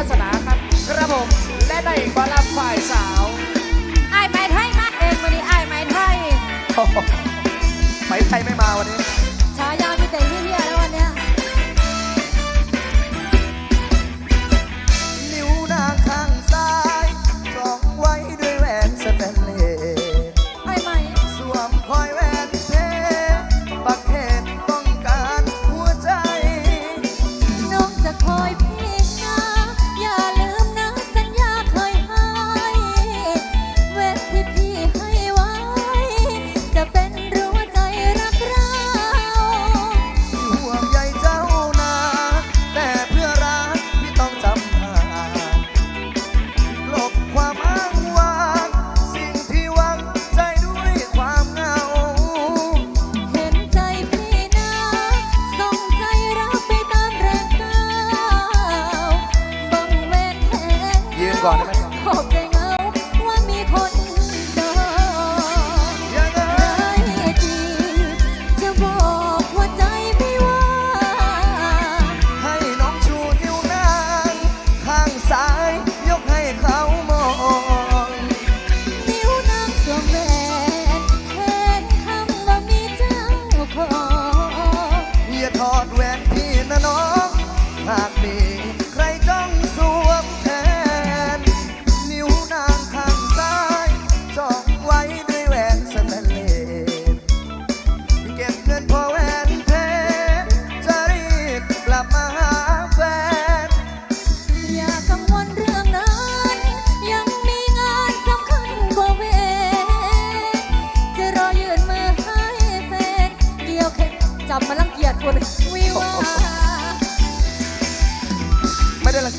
าสนาครับกระผมและในบอลฝ่ายสาวไอ้ไม้ไทยมาเองวันนี้ไอ้ไม้ไทย ไม่ไทยไม่มาวันนี้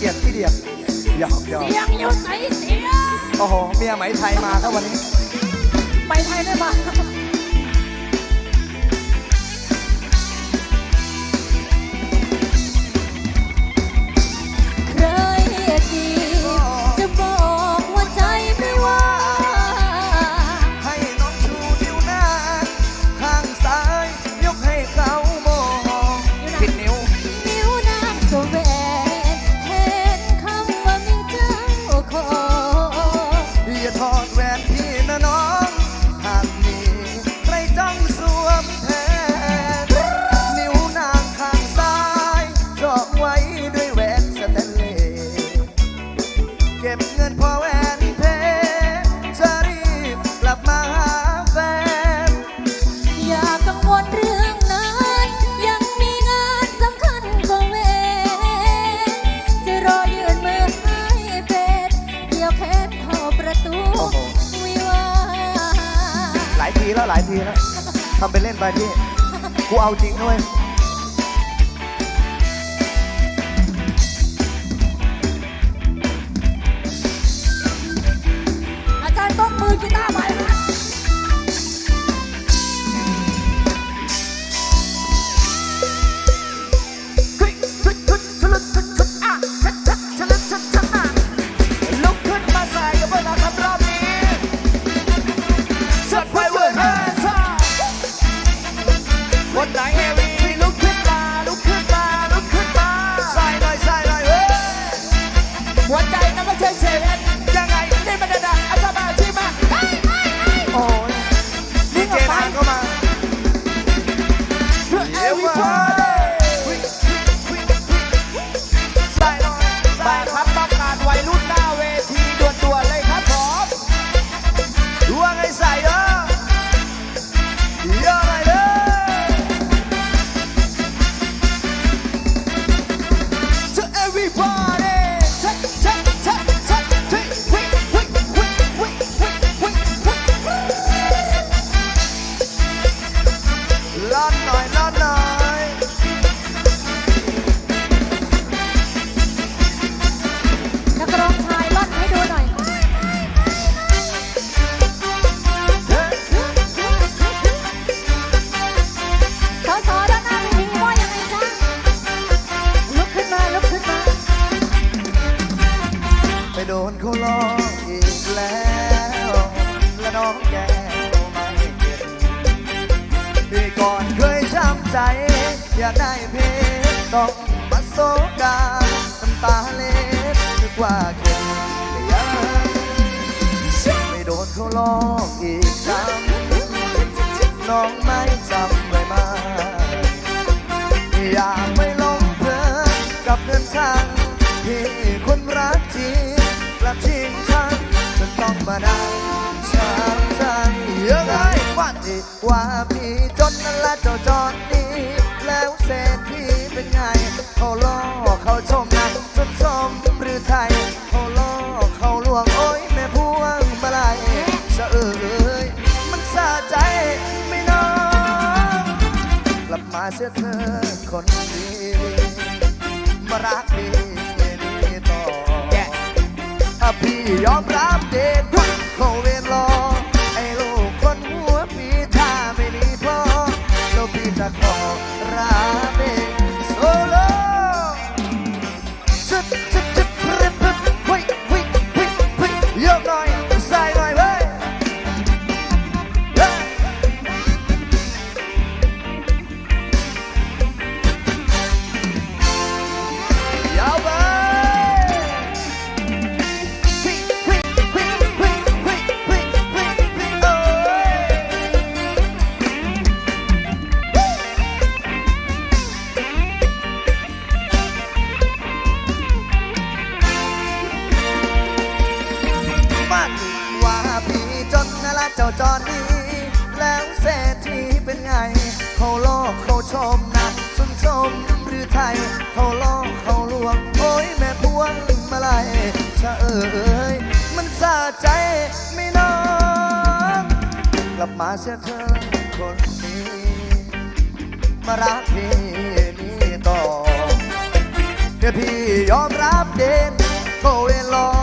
ยดขี้เดียบหยอกหยอกเสียงอยู่ใสเสียงโอ้โห เมียไหมไทยมาครับวันนี้ ไปไทยได้ปะ out no นเขาลออีกแล้วและน้องแก้วไม่เก็บพี่ก่อนเคยช้ำใจ อยากได้เพชต้องมาโซกาน้ำตาเล็ดนึกว่าเก็บแต่ยังไม่โดนเขาลองอีกซ้ำน้องไม่จำไลยมาอยากไม่ลงเพลินกับเดินทางที่คนรักจริงับทิ้งทางจะต้องมานั่งช้ำใจยังไงวันที่ว่ามีจนนั่นละเจ้าจอนนี้แล้วเศรษฐีเป็นไงเขาล่อเขาชมนะจนชมหรือไทยเขาล่อเขาลวงโอ้ยแม่พวงมาลัยเสะเอ้ยมันสาใจไม่น้องกลับมาเสียเธอคนดี ยอมรับ มาเสียเธอคนนี้ มารักพี่นี่ต่อเดี๋ยพี่ยอมรับเด่นก็เวลา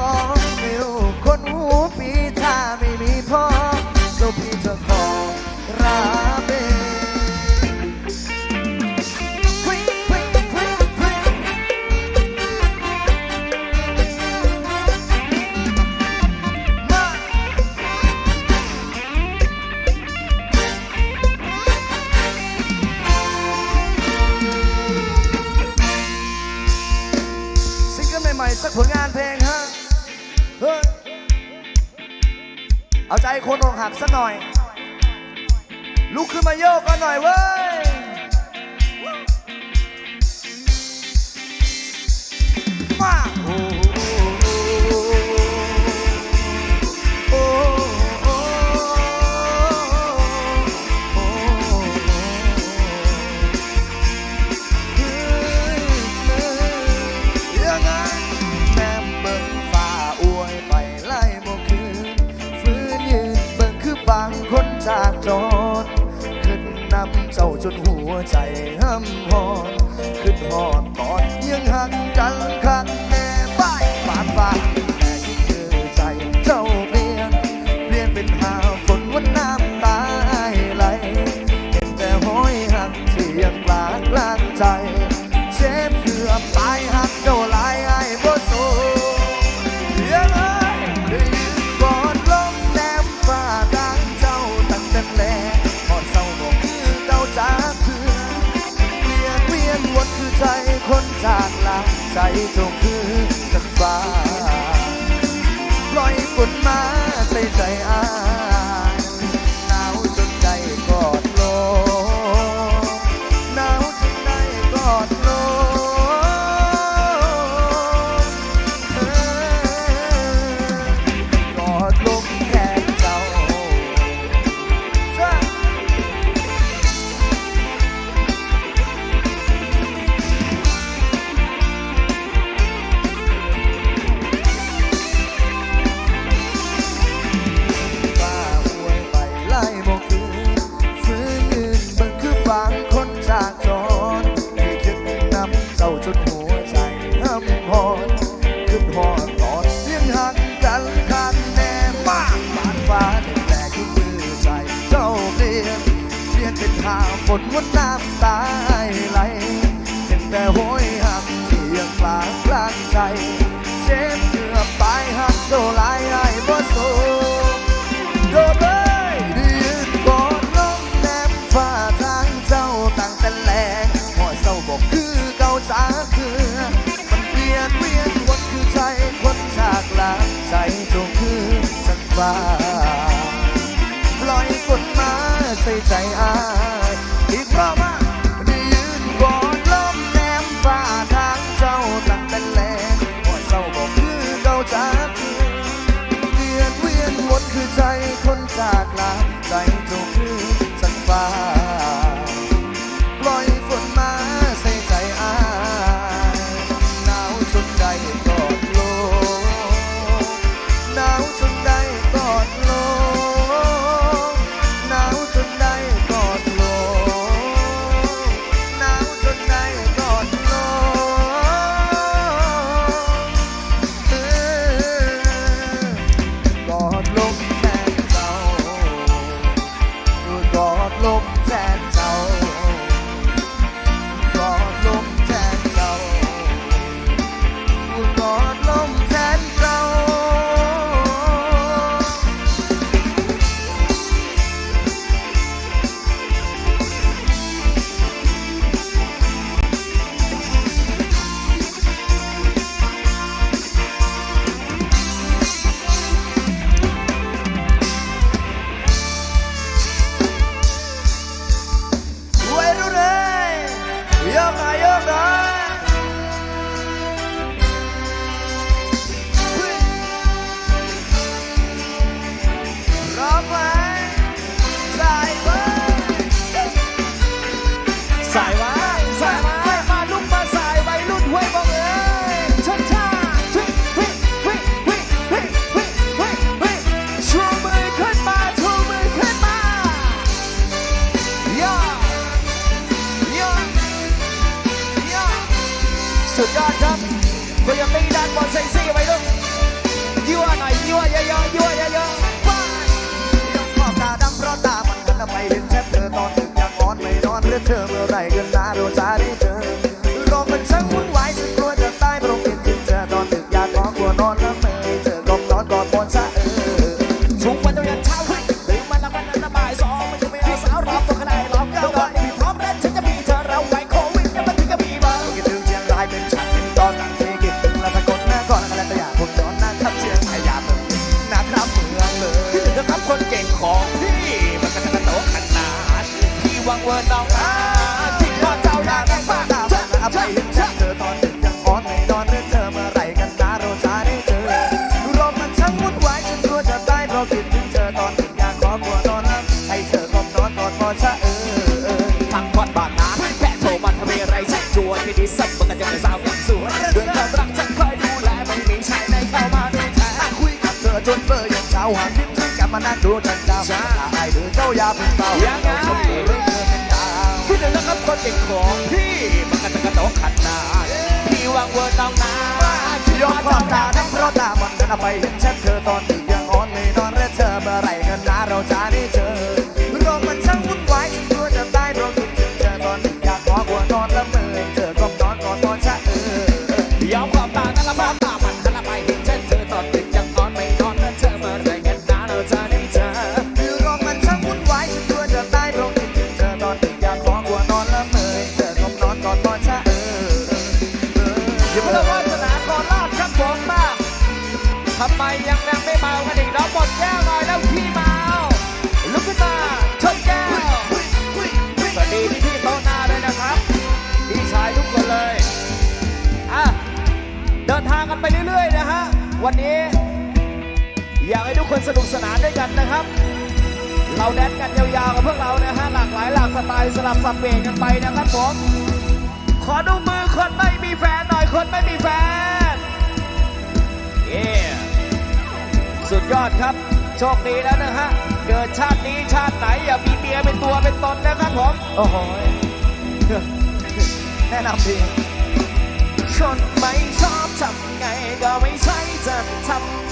เอาใจคนองหักสักหน่อย ลุกขึ้นมาโยกกันหน่อยเว้ย มาโอ้ ใจห้ เป็นทางฝนวนน้ำตา คนจากลาาหากคิดถึงกลับมานั่งดูจันทร์จ้าไอ้ดูเจ้าอย่าเพิ่งเศร้ายังไงคิดถึงนะครับคนเด็กของพี่มันกระตะกระตอกขัดนตาพี่วางเวอร์ต้องนายอมความตาทั้เพราะตามันกันไปเห็นฉันเธอตอนถึงยังอ่อนไม่นอนและเธอเมื่อไรกันนะเราจะได้เจอ ทำไมยังยังไม่เมากระดิ่งน้องหมดแก้วหน่อยแล้วพี่เมา ลุกขึ้นมาชนแก้ว สวัสดีพี่พี่โตนาด้วยนะครับ พี่ชายทุกคนเลย อะ เดินทางกันไปเรื่อยๆนะฮะ วันนี้ อยากให้ทุกคนสนุกสนานด้วยกันนะครับ เราแดนกันยาวๆกับพวกเรานะฮะ หลากหลายหลากสไตล์สลับสับเปลี่ยนกันไปนะครับผม ขอดูมือคนไม่มีแฟนหน่อยคนไม่มีแฟน Yeah. สุดยอดครับ โชคดีแล้วนะฮะ เกิดชาตินี้ชาติไหนอย่ามีเมียเป็นตัวเป็นตนนะครับผม โอ้โห แนะนำดีคนไม่ชอบทำไงก็ไม่ใช่จะทำ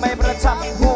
ไม่ประทับหัว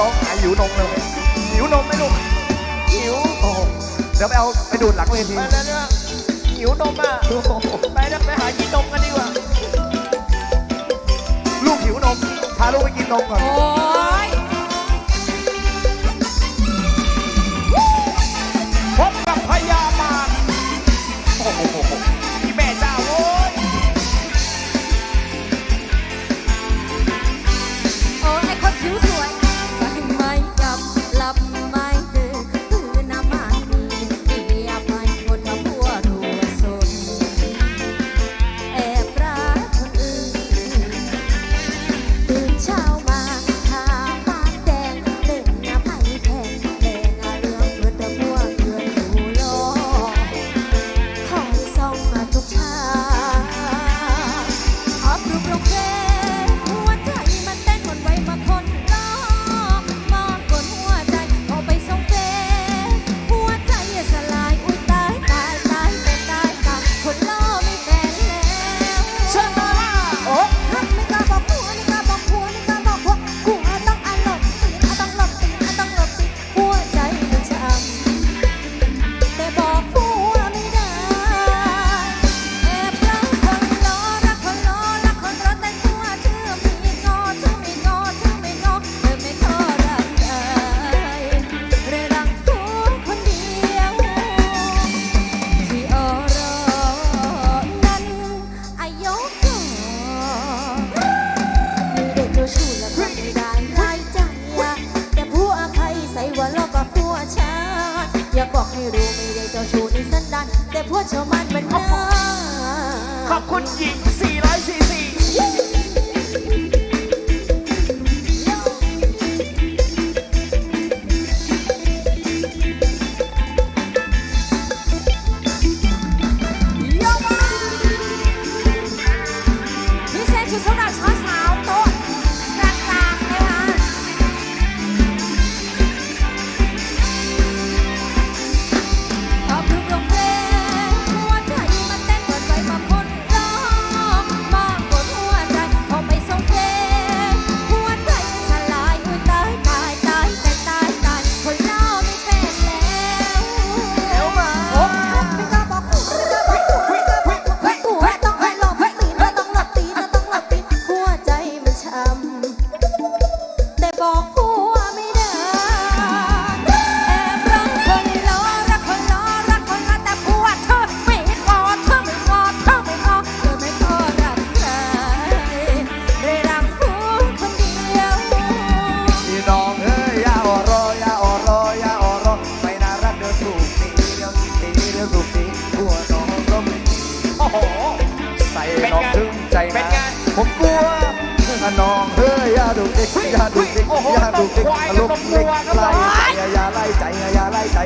ร้องหายหิวนมเลยหิวนมไหมลูกหิวโอ้เดี๋ยวไปเอาไปดูดหลังเวทีไปแดีหิวนมอะโอ้โหไปแล้วไปหากินนมกันดีกว่า ลูกหิวนมพาลูกไปกินนมก่อน คุณหญิงสีร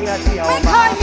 อย่าไ